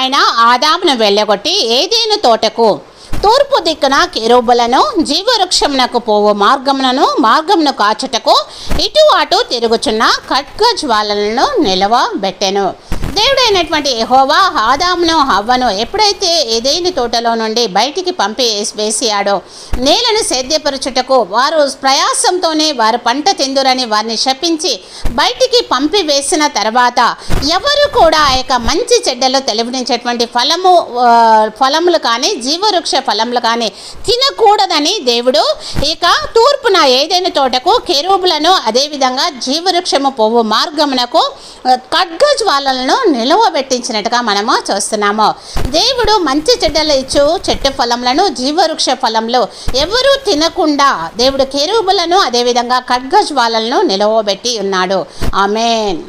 ఆయన ఆదామును వెళ్ళగొట్టి ఏదేను తోటకు. తూర్పు దిక్కున కెరూబులను జీవవృక్షమునకు పోవు మార్గములను మార్గమును కాచుటకు ఇటు అటు తిరుగుచున్న ఖడ్గ జ్వాలలను నిలవబెట్టెను. దేవుడైనటువంటి హోవా ఆదామును హవ్వను ఎప్పుడైతే ఏదైనా తోటలో నుండి బయటికి పంపి వేసియాడో నేలను సేద్యపరచుటకు వారు ప్రయాసంతోనే వారు పంట తిందురని వారిని శపించి బయటికి పంపి వేసిన తర్వాత ఎవరు కూడా ఆ యొక్క మంచి చెడ్డలో తెలివినించేటువంటి ఫలము ఫలములు కానీ జీవవృక్ష ఫలములు కానీ తినకూడదని దేవుడు ఇక తూర్పున ఏదైనా తోటకు కెరూబులను అదేవిధంగా జీవవృక్షము పోవు మార్గమునకు ఖడ్గజ్వాలలను నిలువ పెట్టించినట్టుగా మనము చూస్తున్నాము. దేవుడు మంచి చెడ్డలు ఇచ్చు చెట్టు ఫలములను జీవవృక్ష ఫలములు ఎవరూ తినకుండా దేవుడు కెరూబులను అదేవిధంగా ఖడ్గ జ్వాలలను నిలవబెట్టి ఉన్నాడు. ఆమెన్.